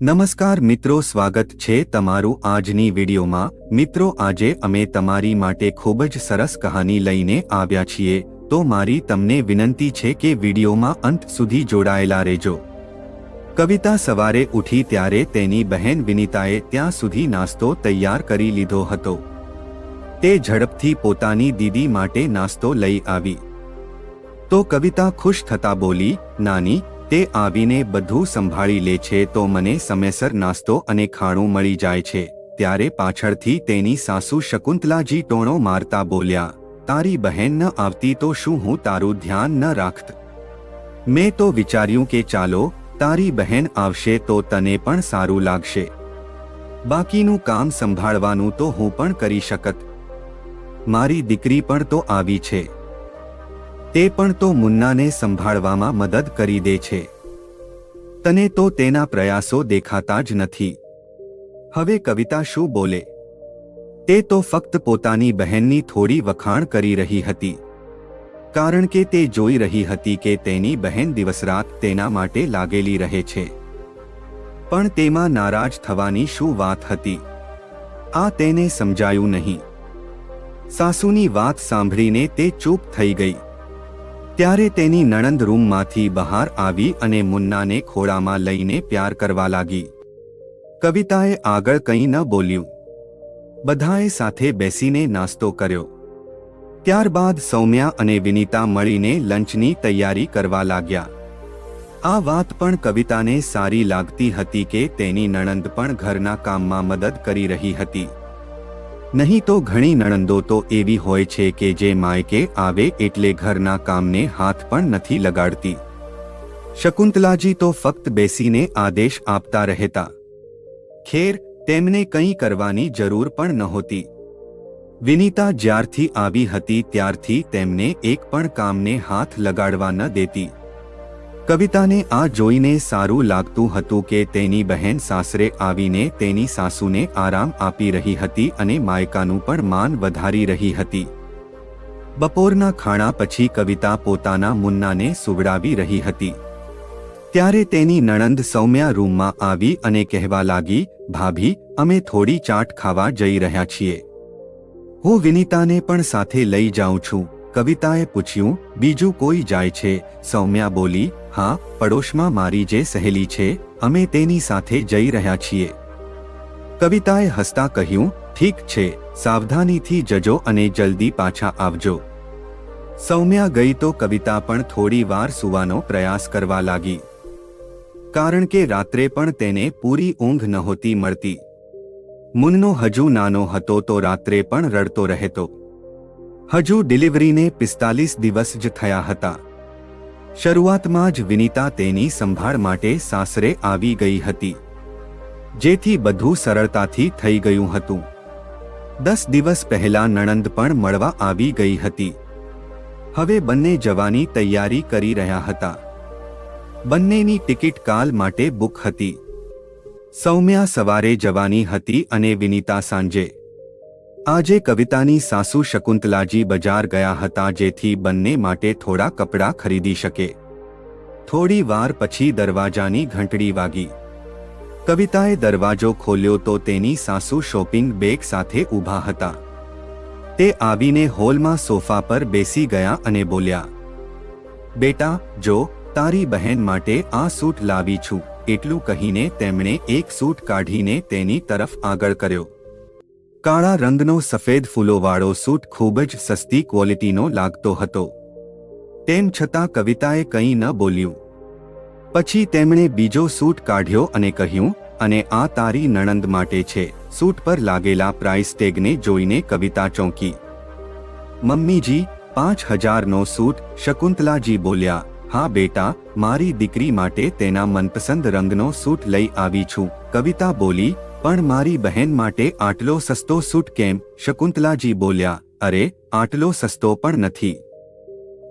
નમસ્કાર મિત્રો, સ્વાગત છે તમારું આજની વિડીયોમાં. મિત્રો, આજે અમે તમારી માટે ખૂબ જ સરસ કહાની લઈને આવ્યા છીએ. તો મારી તમને વિનંતી છે કે વિડીયોમાં અંત સુધી જોડાયેલા રહેજો. કવિતા સવારે ઉઠી ત્યારે તેની બહેન વિનિતાએ ત્યાં સુધી નાસ્તો તૈયાર કરી લીધો હતો. તે ઝડપથી પોતાની દીદી માટે નાસ્તો લઈ આવી. તો કવિતા ખુશ થતા બોલી, નાની તે આવીને બધું સંભાળી લે છે તો મને સમયસર નાસ્તો અને ખાણું મળી જાય છે. ત્યારે પાછળથી તેની સાસુ શકુંતલાજી ટોણો મારતા બોલ્યા, તારી બહેન ન આવતી તો શું હું તારું ધ્યાન ન રાખત? મેં તો વિચાર્યું કે ચાલો, તારી બહેન આવશે તો તને પણ સારું લાગશે. બાકીનું કામ સંભાળવાનું તો હું પણ કરી શકત. મારી દીકરી પણ તો આવી છે. તે પણ તો મુન્નાને સંભાળવામાં મદદ કરી દે છે. તને તો તેના પ્રયાસો દેખાતા જ નથી. હવે કવિતા શું બોલે? તે તો ફક્ત પોતાની બહેનની થોડી વખાણ કરી રહી હતી. કારણ કે તે જોઈ રહી હતી કે તેની બહેન દિવસરાત તેના માટે લાગેલી રહે છે. પણ તેમાં નારાજ થવાની શું વાત હતી? આ તેને સમજાયું નહીં. સાસુની વાત સાંભળીને તે ચૂપ થઈ ગઈ. ત્યારે તેની નણંદ રૂમમાંથી બહાર આવી અને મુન્નાને ખોળામાં લઈને પ્યાર કરવા લાગી. કવિતાએ આગળ કંઈ ન બોલ્યું. બધાએ સાથે બેસીને નાસ્તો કર્યો. ત્યારબાદ સૌમ્યા અને વિનીતા મળીને લંચની તૈયારી કરવા લાગ્યા. આ વાત પણ કવિતાને સારી લાગતી હતી કે તેની નણંદ પણ ઘરના કામમાં મદદ કરી રહી હતી. નહીં તો ઘણી નણંદો તો એવી હોય છે કે જે માયકે આવે એટલે ઘરના કામને હાથ પણ નથી લગાડતી. શકુંતલાજી તો ફક્ત બેસીને આદેશ આપતા રહેતા. ખેર, તેમને કંઈ કરવાની જરૂર પણ નહોતી. વિનીતા જ્યારથી આવી હતી ત્યારથી તેમને એક પણ કામને હાથ લગાડવા ન દેતી. કવિતાને આ જોઈને સારું લાગતું હતું કે તેની બહેન સાસરે આવીને તેની સાસુને આરામ આપી રહી હતી અને માયકાનું પણ માન વધારી રહી હતી. બપોરના ખાણા પછી કવિતા પોતાના મુન્નાને સુવડાવી રહી હતી. ત્યારે તેની નણંદ સૌમ્યા રૂમમાં આવી અને કહેવા લાગી, ભાભી, અમે થોડી ચાટ ખાવા જઈ રહ્યા છીએ. હું વિનીતાને પણ સાથે લઈ જાઉં છું. કવિતાએ પૂછ્યું, બીજું કોઈ જાય છે? સૌમ્યા બોલી હા, પડોશમાં મારી જે સહેલી છે, અમે તેની સાથે જઈ રહ્યા છીએ. કવિતાએ હસતા કહ્યું, ઠીક છે, સાવધાનીથી જજો અને જલ્દી પાછા આવજો. સૌમ્યા ગઈ તો કવિતા પણ થોડી વાર સુવાનો પ્રયાસ કરવા લાગી. કારણ કે રાત્રે પણ તેને પૂરી ઊંઘ નહોતી મળતી. મુન્નો હજુ નાનો હતો તો રાત્રે પણ રડતો રહેતો. હજુ ડિલિવરીને પિસ્તાલીસ દિવસ જ થયા હતા. શરૂઆતમાં જ વિનીતા તેની સંભાળ માટે સાસરે આવી ગઈ હતી, જેથી બધું સરળતાથી થઈ ગયું હતું. દસ દિવસ પહેલા નણંદ પણ મળવા આવી ગઈ હતી. હવે બંને જવાની તૈયારી કરી રહ્યા હતા. બંનેની ટિકિટ કાલ માટે બુક હતી. સૌમ્યા સવારે જવાની હતી અને વિનીતા સાંજે આજે કવિતાની સાસુ શકુંતલાજી બજાર ગયા હતા જેથી બંને માટે થોડા કપડાં ખરીદી શકે. થોડી વાર પછી દરવાજાની ઘંટડી વાગી. કવિતાએ દરવાજો ખોલ્યો તો તેની સાસુ શોપિંગ બેગ સાથે ઊભા હતા. તે આવીને હોલમાં સોફા પર બેસી ગયા અને બોલ્યા, બેટા, જો, તારી બહેન માટે આ સૂટ લાવી છું. એટલું કહીને તેમણે એક સૂટ કાઢીને તેની તરફ આગળ કર્યો. કાળા રંગનો સફેદ ફૂલોવાળો સૂટ ખૂબ જ સસ્તી ક્વોલિટીનો લાગતો હતો. તેમ છતાં કવિતાએ કંઈ ન બોલ્યું. પછી તેમણે બીજો સૂટ કાઢ્યો અને કહ્યું, અને આ તારી નણંદ માટે છે. સૂટ પર લાગેલા પ્રાઇસ ટેગને જોઈને કવિતા ચોંકી. મમ્મીજી, પાંચ હજારનો સૂટ, શકુંતલાજી બોલ્યા, હા બેટા, મારી દીકરી માટે તેના મનપસંદ રંગનો સૂટ લઈ આવી છું. કવિતા બોલી પણ મારી બહેન માટે આટલો સસ્તો સૂટ કેમ? શકુંતલાજી બોલ્યા, અરે, આટલો સસ્તો પણ નથી.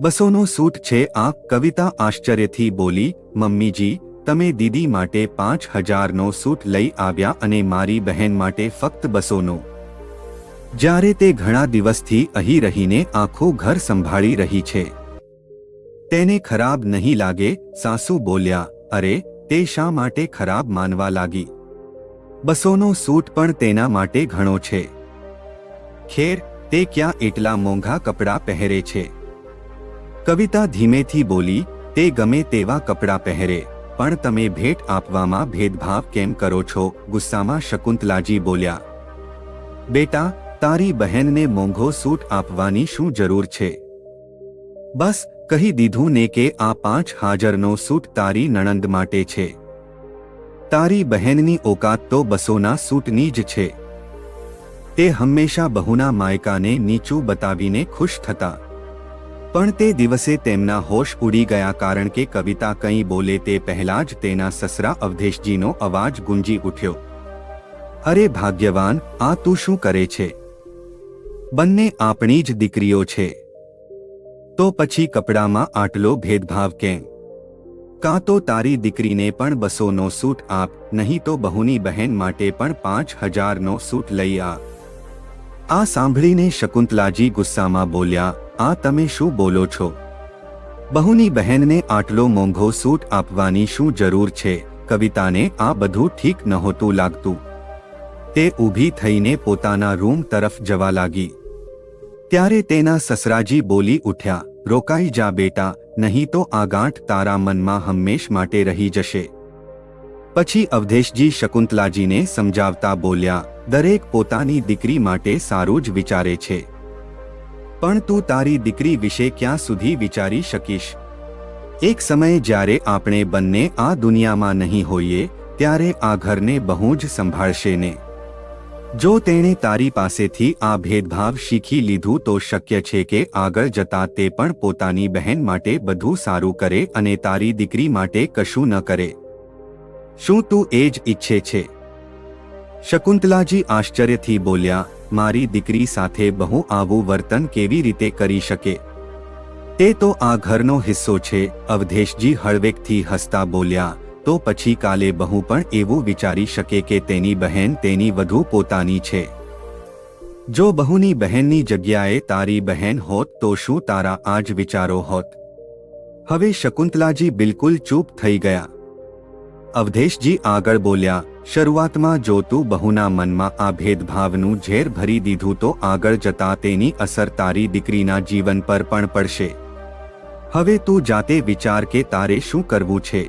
બસોનો સૂટ છે આ, કવિતા આશ્ચર્યથી બોલી, મમ્મીજી, તમે દીદી માટે પાંચ હજારનો સૂટ લઈ આવ્યા અને મારી બહેન માટે ફક્ત બસોનો. જ્યારે તે ઘણા દિવસથી અહીં રહીને આખું ઘર સંભાળી રહી છે. તેને ખરાબ નહીં લાગે, સાસુ બોલ્યા, અરે, તે શા માટે ખરાબ માનવા લાગી? બસોનો સૂટ પણ તેના માટે ઘણો છે. ખેર, તે ક્યાં એટલા મોંઘા કપડાં પહેરે છે? કવિતા ધીમેથી બોલી, તે ગમે તેવા કપડાં પહેરે, પણ તમે ભેટ આપવામાં ભેદભાવ કેમ કરો છો? ગુસ્સામાં શકુંતલાજી બોલ્યા, બેટા, તારી બહેનને મોંઘો સૂટ આપવાની શું જરૂર છે? બસ કહી દીધું ને કે આ પાંચ હાજરનો સૂટ તારી નણંદ માટે છે. તારી બહેનની ઓકાત તો બસોના સૂટની જ છે. તે હંમેશા બહુના માયકાને નીચું બતાવીને ખુશ થતા. પણ તે દિવસે તેમના હોશ ઉડી ગયા કારણ કે કવિતા કંઈ બોલે તે પહેલાં જ તેના સસરા અવધેશજીનો અવાજ ગુંજી ઉઠ્યો. અરે ભાગ્યવાન, આ તું શું કરે છે? બંને આપણી જ દીકરીઓ છે. તો પછી કપડામાં આટલો ભેદભાવ કેમ? કાં તો તારી દીકરીને પણ બસોનો સૂટ આપ, નહીં તો બહુની બહેન માટે પણ પાંચ હજારનો સૂટ લઈ આ. આ સાંભળીને શકુંતલાજી ગુસ્સામાં બોલ્યા, આ તમે શું બોલો છો? બહુની બહેનને આટલો મોંઘો સૂટ આપવાની શું જરૂર છે? કવિતાને આ બધું ઠીક નહોતું લાગતું. તે ઊભી થઈને પોતાના રૂમ તરફ જવા લાગી. ત્યારે તેના સસરાજી બોલી ઉઠ્યા, રોકાઈ જા બેટા, નહીં તો આ ગાંઠ તારા મનમાં હંમેશ માટે રહી જશે. પછી અવધેશજી શકુંતલાજીને સમજાવતા બોલ્યા, દરેક પોતાની દીકરી માટે સારું જ વિચારે છે. પણ તું તારી દીકરી વિશે ક્યાં સુધી વિચારી શકીશ? એક સમયે જ્યારે આપણે બંને આ દુનિયામાં નહીં હોઈએ, ત્યારે આ ઘરને બહુ જ સંભાળશે ને. જો તેણે તારી પાસેથી આ ભેદભાવ શીખી લીધું તો શક્ય છે કે આગળ જતા તે પણ પોતાની બહેન માટે બધું સારું કરે અને તારી દીકરી માટે કશું ન કરે. શું તું એ જ ઈચ્છે છે? શકુંતલાજી આશ્ચર્યથી બોલ્યા, મારી દીકરી સાથે બહુ આવું વર્તન કેવી રીતે કરી શકે? તે તો આ ઘરનો હિસ્સો છે, અવધેશજી હળવેકથી હસતા બોલ્યા તો પછી કાલે બહુ પણ એવું વિચારી શકે કે તેની બહેન તેની વધુ પોતાની છે. જો બહુની બહેનની જગ્યાએ તારી બહેન હોત તો શું તારા આ જ વિચારો હોત? હવે શકુંતલાજી બિલકુલ ચૂપ થઈ ગયા. અવધેશજી આગળ બોલ્યા, શરૂઆતમાં જો તું બહુના મનમાં આ ભેદભાવનું ઝેર ભરી દીધું તો આગળ જતા તેની અસર તારી દીકરીના જીવન પર પણ પડશે. હવે તું જાતે વિચાર કે તારે શું કરવું છે?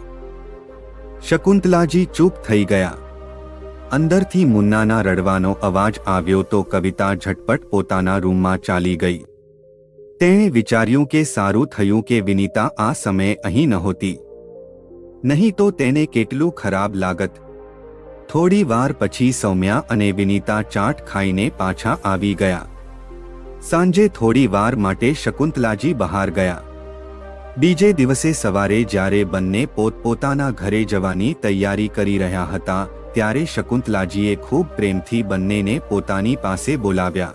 શકુંતલાજી ચૂપ થઈ ગયા. અંદરથી મુન્નાના રડવાનો અવાજ આવ્યો તો કવિતા ઝટપટ પોતાના રૂમમાં ચાલી ગઈ. તેણે વિચાર્યું કે સારું થયું કે વિનીતા આ સમયે અહીં નહોતી. નહીં તો તેને કેટલું ખરાબ લાગત. થોડી વાર પછી સૌમ્યા અને વિનીતા ચાટ ખાઈને પાછા આવી ગયા. સાંજે થોડી વાર માટે શકુંતલાજી બહાર ગયા. બીજે દિવસે સવારે જ્યારે બંને પોતપોતાના ઘરે જવાની તૈયારી કરી રહ્યા હતા, ત્યારે શકુંતલાજીએ ખૂબ પ્રેમથી બંનેને પોતાની પાસે બોલાવ્યા.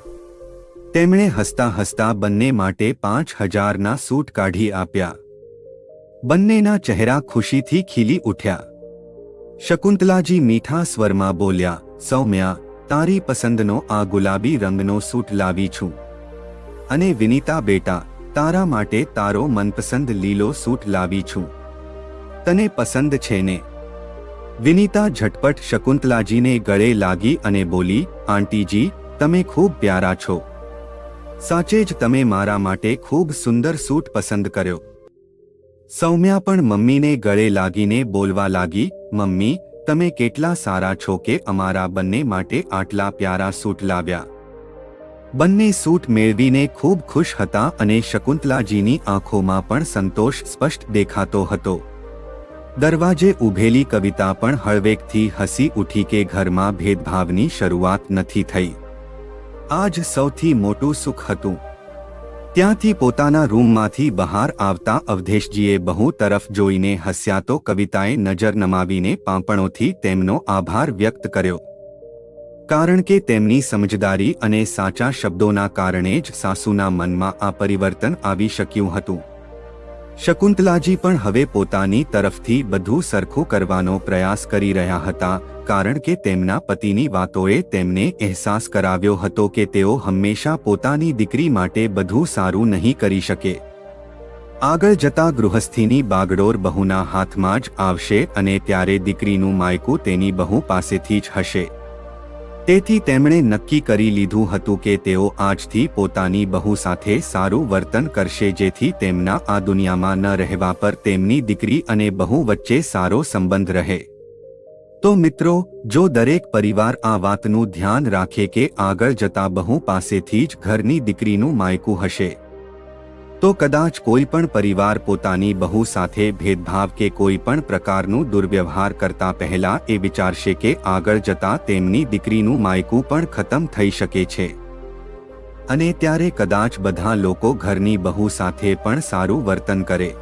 તેમણે હસતા હસતા બંને માટે પાંચ હજારના સૂટ કાઢી આપ્યા. બંનેના ચહેરા ખુશીથી ખીલી ઉઠ્યા. શકુંતલાજી મીઠા સ્વરમાં બોલ્યા, સૌમ્યા, તારી પસંદનો આ ગુલાબી રંગનો સૂટ લાવી છું. અને વિનીતા બેટા તારા માટે તારો મનપસંદ લીલો સૂટ લાવી છું. તને પસંદ છે ને? વિનીતા ઝટપટ શકુંતલાજીને ગળે લાગી અને બોલી, આંટીજી, તમે ખૂબ પ્યારા છો. સાચે જ તમે મારા માટે ખૂબ સુંદર સૂટ પસંદ કર્યો. સૌમ્યા પણ મમ્મીને ગળે લાગીને બોલવા લાગી, મમ્મી, તમે કેટલા સારા છો કે અમારા બંને માટે આટલા પ્યારા સૂટ લાવ્યા. બંને સૂટ મેળવીને ખૂબ ખુશ હતા અને શકુંતલાજીની આંખોમાં પણ સંતોષ સ્પષ્ટ દેખાતો હતો. દરવાજે ઊભેલી કવિતા પણ હળવેકથી હસી ઉઠી કે ઘરમાં ભેદભાવની શરૂઆત નથી થઈ. આજ સૌથી મોટું સુખ હતું. ત્યાંથી પોતાના રૂમમાંથી બહાર આવતા અવધેશજીએ બહુ તરફ જોઈને હસ્યા તો કવિતાએ નજર નમાવીને પાંપણોથી તેમનો આભાર વ્યક્ત કર્યો. કારણ કે તેમની સમજદારી અને સાચા શબ્દોના કારણે જ સાસુના મનમાં આ પરિવર્તન આવી શક્યું હતું. શકુંતલાજી પણ હવે પોતાની તરફથી બધું સરખું કરવાનો પ્રયાસ કરી રહ્યા હતા, કારણ કે તેમના પતિની વાતોએ તેમને અહેસાસ કરાવ્યો હતો કે તેઓ હંમેશા પોતાની દીકરી માટે બધું સારું નહીં કરી શકે. આગળ જતા ગૃહસ્થીની બાગડોર બહુના હાથમાં જ આવશે અને ત્યારે દીકરીનું માયકું તેની બહુ પાસેથી જ હશે. તેથી તેમણે નક્કી કરી લીધું હતું કે તેઓ આજથી પોતાની બહુ સાથે સારું વર્તન કરશે જેથી તેમના આ દુનિયામાં ન રહેવા પર તેમની દીકરી અને બહુ વચ્ચે સારો સંબંધ રહે. તો મિત્રો, જો દરેક પરિવાર આ વાતનું ધ્યાન રાખે કે આગળ જતા બહુ પાસેથી જ ઘરની દીકરીનું માયકું હશે તો કદાચ કોઈ પણ પરિવાર પોતાની બહુ સાથે ભેદભાવ કે કોઈ પણ પ્રકારનું દુર્વ્યવહાર કરતા પહેલા એ વિચારશે કે આગળ જતા તેમની દીકરીનું માયકું પણ ખતમ થઈ શકે છે. અને ત્યારે કદાચ બધા લોકો ઘરની બહુ સાથે પણ સારું વર્તન કરે.